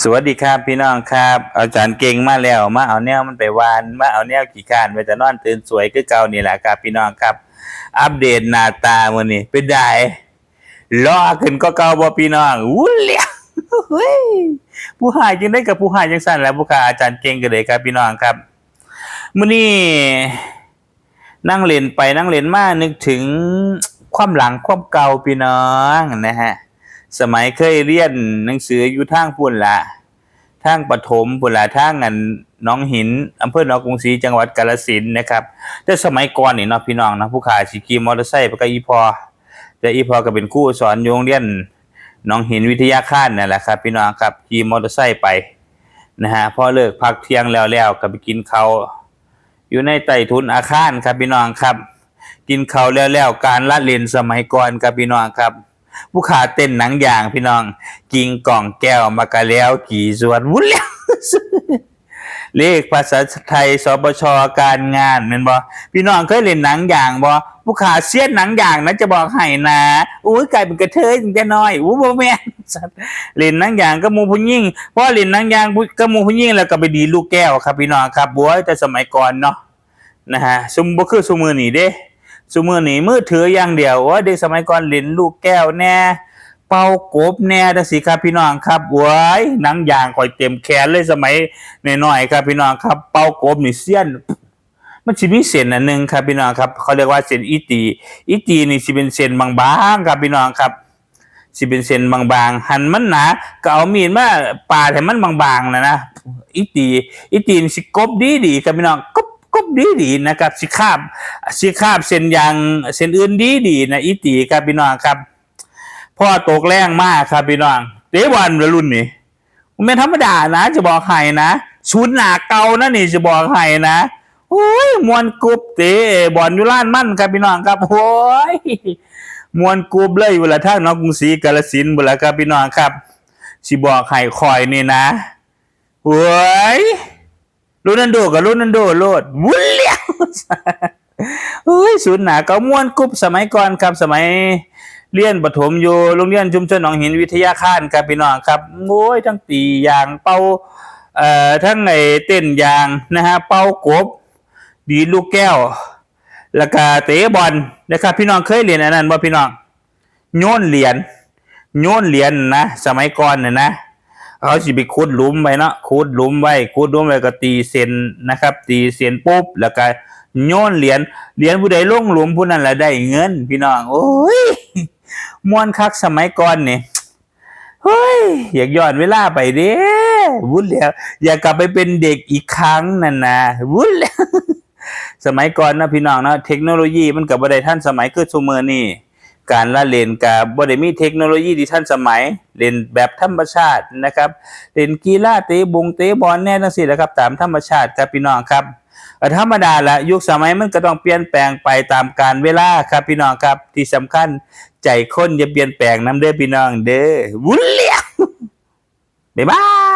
สวัสดีครับพี่น้องครับ อาจารย์เก่งมาแล้วมาเอาแนวมันไปวานมาเอาแนวขี่ข้านไปจะนอนตื่นสวยคือเก่านี่แหละครับ พี่น้องครับ อัปเดตหน้าตามื้อนี้เป็นได้ล้อขึ้นก็เก่าบ่พี่น้องอุ้ยเลี้ยผู้หายจังได้กับผู้หายจังสั่นแล้วผู้ขาอาจารย์เก่งกันเลยครับพี่น้องครับมื้อนี้นั่งเล่นไปนั่งเล่นมานึกถึงความหลังความเก่าพี่น้องนะฮะ สมัยเคยเรียนหนังสืออยู่ทางพุ่นละทางปฐมพุ่นละทางอันน้องหินอำเภอหนองกรุงศรีจังหวัดกาฬสินธุ์นะครับแต่สมัยก่อนนี่เนาะพี่น้องนะผู้ขาสิขี่มอเตอร์ไซค์ไปกับอีพอแต่อีพอก็เป็นครู่สอนอยู่โรงเรียนหน้องหินวิทยาคารนั่นแหละครับ พี่น้องครับขี่มอเตอร์ไซค์ไปนะฮะพอเลิกพักเที่ยงแล้วแล้วก็ไปกินข้าวอยู่ในใต้ทุนอาคารครับพี่น้องครับ กินข้าวแล้วแล้วการละเลนสมัยก่อนครับพี่น้องครับ ผู้ขาเต้นหนังอย่างพี่น้อง กิงกล่องแก้วมากะแล้ว กี่ส่วนวุ้นแล้วเลขภาษาไทยสปชการงานแม่นบ่พี่น้องเคยเล่นหนังอย่างบ่ผู้ขาเสียนหนังอย่างนะจะบอกให้นะอุ้ยกลายเป็นกระเทยจังแต่น้อยอู้บ่แม่นเล่นหนังอย่างก็มู่ผู้หญิงเพราะเล่นหนังอย่างก็มู่ผู้หญิงแล้วก็ไปดีลูกแก้วครับพี่น้องครับบัวแต่สมัยก่อนเนาะนะฮะซุมบ่คือซุมือนี้เด้ สมือนี้มือถืออย่างเดียวว่าเด็กสมัยก่อนเล่นลูกแก้วแน่ เป่ากบแน่ดังสิครับพี่น้องครับว้ยหนังยางคอยเต็มแขนเลยสมัยน้อยๆครับพี่น้องครับ เป่ากบนี่เสี้ยนมันสิมีเส้นอันหนึ่งครับพี่น้องครับเขาเรียกว่าเส้นอีตีอีตีนี่สิเป็นเส้นบางๆครับพี่น้องครับสิเป็นเส้นบางๆ หั่นมันหนาก็เอามีดมาปาดให้มันบางๆนะนะอีตีอีตีนี่สิกบดีๆครับพี่น้องก กบดีๆนะครับสิคาบสิคาบเส้นยางเส้นอื่นดีๆนะอีตีครับพี่น้องครับพ่อตกแรงมากครับพี่น้องเตะบอรุ่นนี้มันไม่ธรรมดานะ จะบอกให้นะชุดหนาเก่านะนี่จะบอกให้นะโอ้ยมวนกรุบเตะบอลอยู่ล้านมั่นครับพี่น้องครับโอ้ยมวนกรุบเลยเวลาท่างน้องกรุงศรีกาฬสินเวลาครับพี่น้องครับสิบอกให้คอยนี่นะเว้ย รุนันโดกับรุนันโดโลดวุ้นเลี้ยวเฮ้ยศูนย์หนาเก่ามวนกรุบสมัยก่อนครับสมัยเรียนประถมอยู่โรงเรียนชุมชนหนองหินวิทยาคารครับพี่น้องครับโอ้ยทั้งตียางเป่าเอ่อทั้งไอเต้นยางนะฮะเป่ากบ ดีลูกแก้ว แล้วก็เตะบอลนะครับพี่น้องเคยเรียนอันนั้นบ่พี่น้องโยนเหรียญโยนเหรียญนะสมัยก่อนน่ะนะ เขาสิไปขุดหลุมไว้นะขุดหลุมไว้ขุดหลุมไว้ก็ตีเส้นนะครับ ตีเส้นปุ๊บแล้วก็โยนเหรียญเหรียญผู้ใดลงหลุมผู้นั้นแหละได้เงิน พี่น้องโอ้ยมวนคักสมัยก่อนนี่เฮ้ยอยากย้อนเวลาไปเด้วุ้นแล้ว อยากกลับไปเป็นเด็กอีกครั้งนั่นนะวุ้นแล้วสมัยก่อนนะพี่น้องนะเทคโนโลยีมันกับบ่ได้ท่านสมัยคือซุมือนี่ การละเล่นกับบ่ได้มีเทคโนโลยีที่ท่านสมัยเล่นแบบธรรมชาตินะครับเล่นกีฬาเตะบงเตะบอลแน่จังซี่แหละครับตามธรรมชาติครับพี่น้องครับธรรมดาละยุคสมัยมันก็ต้องเปลี่ยนแปลงไปตามกาลเวลาครับพี่น้องครับที่สำคัญใจคนอย่าเปลี่ยนแปลงนํเด้อพี่น้องเด้อวุ้นเลี้ยวบ๊ายบาย